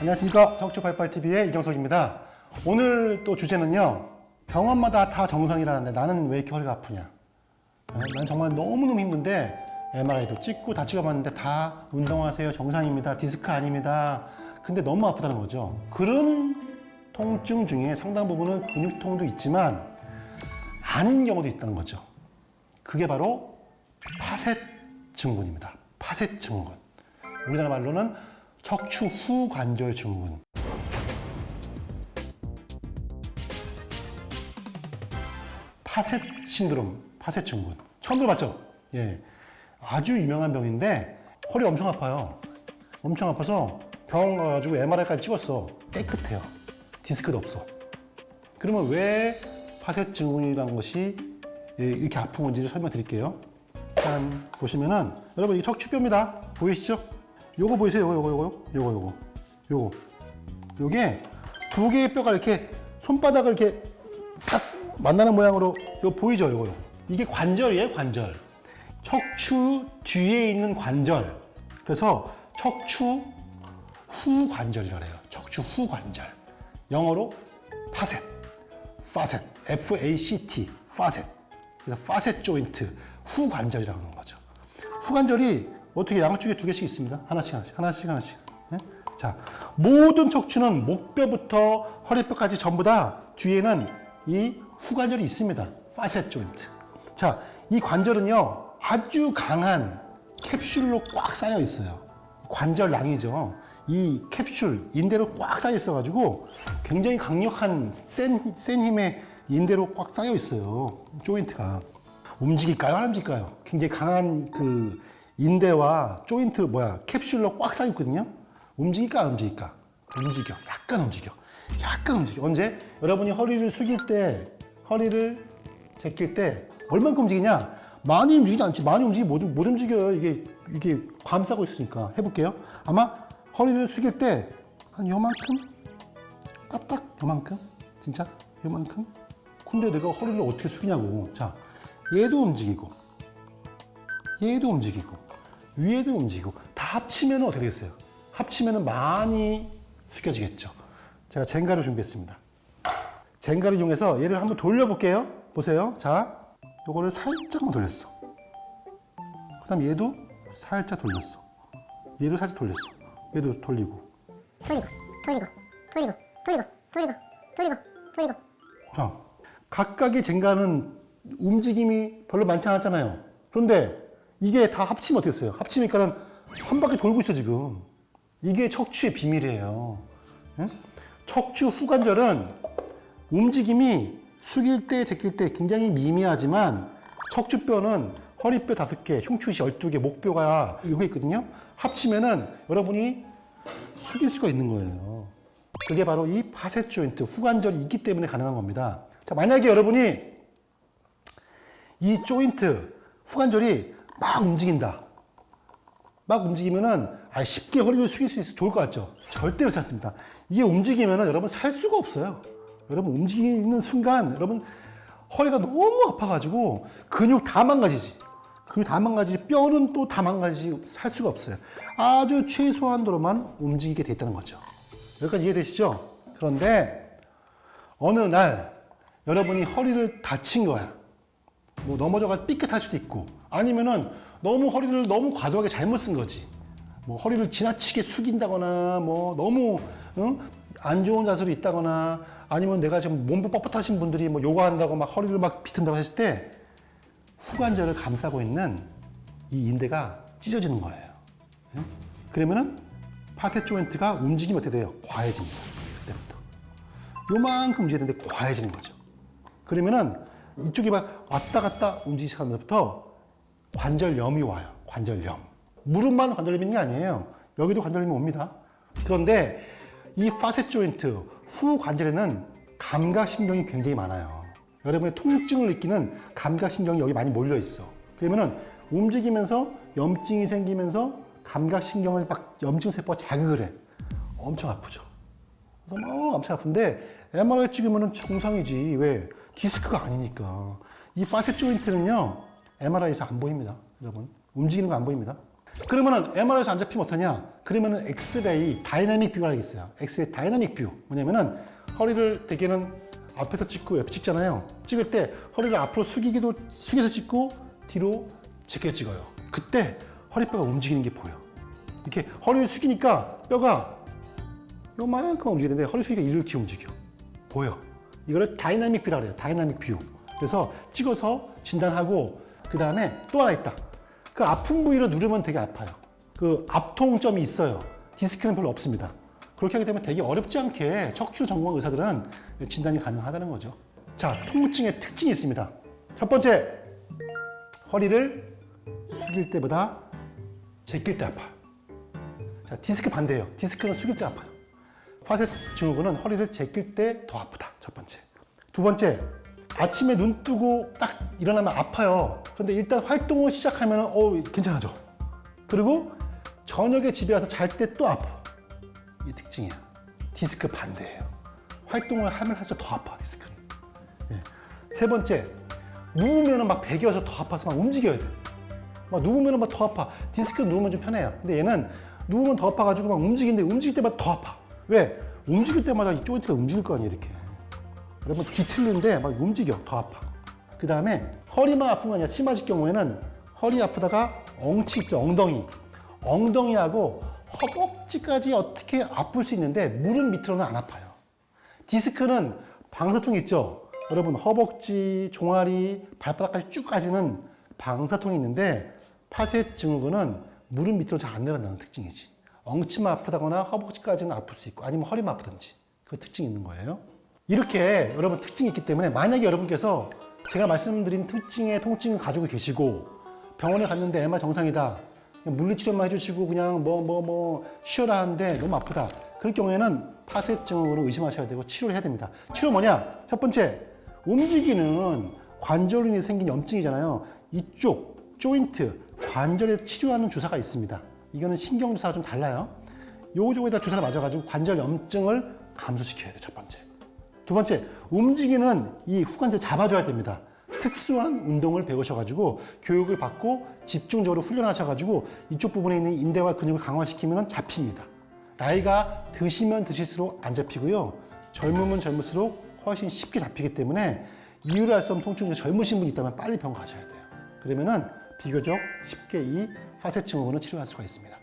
안녕하십니까 척추발발TV의 이경석입니다. 오늘 또 주제는요. 병원마다 다 정상이라는데 나는 왜 이렇게 허리가 아프냐. 네, 난 정말 너무너무 힘든데 MRI도 찍고 다 찍어봤는데 다 운동하세요 정상입니다. 디스크 아닙니다. 근데 너무 아프다는 거죠. 그런 통증 중에 상당 부분은 근육통도 있지만 아닌 경우도 있다는 거죠. 그게 바로 파셋 증후군입니다. 파셋 증후군. 우리나라 말로는 척추 후 관절 증후군. 파셋 신드롬, 파셋 증후군. 처음 들어봤죠? 예. 아주 유명한 병인데 허리 엄청 아파요. 엄청 아파서 병원 가가지고 MRI까지 찍었어. 깨끗해요. 디스크도 없어. 그러면 왜 파셋 증후군이라는 것이 예, 이렇게 아픈 건지를 설명드릴게요. 짠 보시면은 여러분 이 척추뼈입니다. 보이시죠? 요거 보이세요? 요거 요거 요거? 요거 요거. 요거. 요게 두 개의 뼈가 이렇게 손바닥을 이렇게 딱 만나는 모양으로 요 보이죠? 요거 이게 관절이에요 관절. 척추 뒤에 있는 관절. 그래서 척추 후 관절이라 그래요. 척추 후 관절. 영어로 파셋 파셋 F-A-C-T 파셋 그래서 파셋 조인트 후 관절이라고 하는 거죠. 후 관절이 어떻게 양쪽에 두 개씩 있습니다. 하나씩 하나씩 하나씩 하나씩. 네? 자 모든 척추는 목뼈부터 허리뼈까지 전부 다 뒤에는 이 후관절이 있습니다. 파셋 조인트. 자 이 관절은요 아주 강한 캡슐로 꽉 쌓여 있어요. 관절낭이죠. 이 캡슐 인대로 꽉 쌓여 있어 가지고 굉장히 강력한 센, 센 힘의 인대로 꽉 쌓여 있어요 조인트가. 움직일까요? 안 움직일까요? 굉장히 강한 그 인대와 조인트 뭐야 캡슐로 꽉 쌓여 있거든요? 움직일까 안 움직일까? 움직여. 약간 움직여. 약간 움직여. 언제? 여러분이 허리를 숙일 때 허리를 제낄 때 얼만큼 움직이냐? 많이 움직이지 않지. 많이 움직이 못, 못 움직여요 이게 이게 감싸고 있으니까. 해볼게요. 아마 허리를 숙일 때 한 요만큼? 까딱 요만큼? 진짜? 요만큼? 근데 내가 허리를 어떻게 숙이냐고. 자 얘도 움직이고. 얘도 움직이고 위에도 움직이고 다 합치면 어떻게 되겠어요? 합치면 많이 숙여지겠죠. 제가 젠가를 준비했습니다. 젠가를 이용해서 얘를 한번 돌려볼게요. 보세요. 자, 요거를 살짝만 돌렸어. 그 다음 얘도 살짝 돌렸어. 얘도 살짝 돌렸어. 얘도 돌리고. 돌리고 돌리고 돌리고 돌리고 돌리고 돌리고 돌리고 자, 각각의 젠가는 움직임이 별로 많지 않았잖아요. 그런데 이게 다 합치면 어떻게 됐어요? 합치니까는 한 바퀴 돌고 있어, 지금. 이게 척추의 비밀이에요. 응? 척추 후관절은 움직임이 숙일 때, 제낄 때 굉장히 미미하지만 척추뼈는 허리뼈 다섯 개, 흉추시 12개, 목뼈가 이거 있거든요. 합치면은 여러분이 숙일 수가 있는 거예요. 그게 바로 이 파셋 조인트, 후관절이 있기 때문에 가능한 겁니다. 자, 만약에 여러분이 이 조인트, 후관절이 막 움직인다. 막 움직이면은 아, 쉽게 허리를 숙일 수 있어 좋을 것 같죠? 절대 그렇지 않습니다. 이게 움직이면은 여러분 살 수가 없어요. 여러분 움직이는 순간 여러분 허리가 너무 아파가지고 근육 다 망가지지. 근육 다 망가지지 뼈는 또 다 망가지지 살 수가 없어요. 아주 최소한도로만 움직이게 돼 있다는 거죠. 여기까지 이해되시죠? 그런데 어느 날 여러분이 허리를 다친 거야. 뭐 넘어져가 삐끗할 수도 있고 아니면은 너무 허리를 너무 과도하게 잘못 쓴 거지. 뭐 허리를 지나치게 숙인다거나 뭐 너무 응? 안 좋은 자세로 있다거나 아니면 내가 지금 몸도 뻣뻣하신 분들이 뭐 요가 한다고 막 허리를 막 비튼다고 했을 때 후관절을 감싸고 있는 이 인대가 찢어지는 거예요. 응? 그러면은 파테 조인트가 움직이면 어떻게 돼요? 과해집니다. 그때부터. 요만큼 움직여야 되는데 과해지는 거죠. 그러면은 이쪽이 막 왔다 갔다 움직이기 시작하면서부터 관절염이 와요. 관절염. 무릎만 관절염 있는 게 아니에요. 여기도 관절염이 옵니다. 그런데 이 파셋 조인트 후 관절에는 감각신경이 굉장히 많아요. 여러분의 통증을 느끼는 감각신경이 여기 많이 몰려 있어. 그러면은 움직이면서 염증이 생기면서 감각신경을 막 염증 세포가 자극을 해. 엄청 아프죠. 그래서 막 엄청 아픈데 MRI 찍으면 정상이지. 왜? 디스크가 아니니까. 이 파셋 조인트는요, MRI에서 안 보입니다. 여러분. 움직이는 거 안 보입니다. 그러면은 MRI에서 안 잡히면 어떠냐? 그러면은 엑스레이 다이나믹 뷰가 있어요. 엑스레이 다이나믹 뷰. 뭐냐면은 허리를 대개는 앞에서 찍고 옆에 찍잖아요. 찍을 때 허리를 앞으로 숙이기도 숙여서 찍고 뒤로 제껴 찍어요. 그때 허리뼈가 움직이는 게 보여. 이렇게 허리를 숙이니까 뼈가 요만큼 움직이는데 허리 숙이가 이렇게 움직여. 보여. 이거를 다이나믹 뷰라 그래요. 다이나믹 뷰. 그래서 찍어서 진단하고 그 다음에 또 하나 있다. 그 아픈 부위로 누르면 되게 아파요. 그 압통점이 있어요. 디스크는 별로 없습니다. 그렇게 하게 되면 되게 어렵지 않게 척추 전공 의사들은 진단이 가능하다는 거죠. 자, 통증의 특징이 있습니다. 첫 번째, 허리를 숙일 때보다 제낄 때 아파요. 자, 디스크 반대예요. 디스크는 숙일 때 아파요. 파셋 증후군은 허리를 제낄 때 더 아프다. 첫 번째. 두 번째, 아침에 눈 뜨고 딱 일어나면 아파요. 그런데 일단 활동을 시작하면 어 괜찮아져. 그리고 저녁에 집에 와서 잘 때 또 아파. 이게 특징이야. 디스크 반대예요. 활동을 하면 할수록 더 아파 디스크는. 예. 세 번째, 누우면은 막 베겨서 더 아파서 막 움직여야 돼. 막 누우면은 막더 아파. 디스크 누우면 좀 편해요. 근데 얘는 누우면 더 아파가지고 막 움직이는데 움직일 때마다 더 아파. 왜? 움직일 때마다 이 조인트가 움직일 거 아니에요, 이렇게. 여러분 뒤틀는데 막 움직여, 더 아파. 그 다음에 허리만 아픈 거 아니야. 심하실 경우에는 허리 아프다가 엉치 있죠, 엉덩이. 엉덩이하고 허벅지까지 어떻게 아플 수 있는데 무릎 밑으로는 안 아파요. 디스크는 방사통 있죠. 여러분 허벅지, 종아리, 발바닥까지 쭉 까지는 방사통이 있는데 파셋 증후군은 무릎 밑으로 잘 안 내려가는 특징이지. 엉치만 아프다거나 허벅지까지는 아플 수 있고 아니면 허리만 아프든지 그 특징이 있는 거예요. 이렇게 여러분 특징이 있기 때문에 만약에 여러분께서 제가 말씀드린 특징의 통증을 가지고 계시고 병원에 갔는데 MR 정상이다. 물리치료만 해주시고 그냥 뭐 뭐뭐 쉬어라 하는데 너무 아프다. 그럴 경우에는 증후군을 의심하셔야 되고 치료를 해야 됩니다. 치료 뭐냐? 첫 번째, 움직이는 관절로 인해 생긴 염증이잖아요. 이쪽 조인트 관절에 치료하는 주사가 있습니다. 이거는 신경 주사가 좀 달라요. 요 쪽에다 주사를 맞아가지고 관절 염증을 감소시켜야 돼요. 첫 번째. 두 번째, 움직이는 이 후관절 잡아줘야 됩니다. 특수한 운동을 배우셔가지고 교육을 받고 집중적으로 훈련하셔가지고 이쪽 부분에 있는 인대와 근육을 강화시키면 잡힙니다. 나이가 드시면 드실수록 안 잡히고요. 젊으면 젊을수록 훨씬 쉽게 잡히기 때문에 이유를 알 수 없는 통증 중에 젊으신 분이 있다면 빨리 병원 가셔야 돼요. 그러면은 비교적 쉽게 이 파셋 증후군을 치료할 수가 있습니다.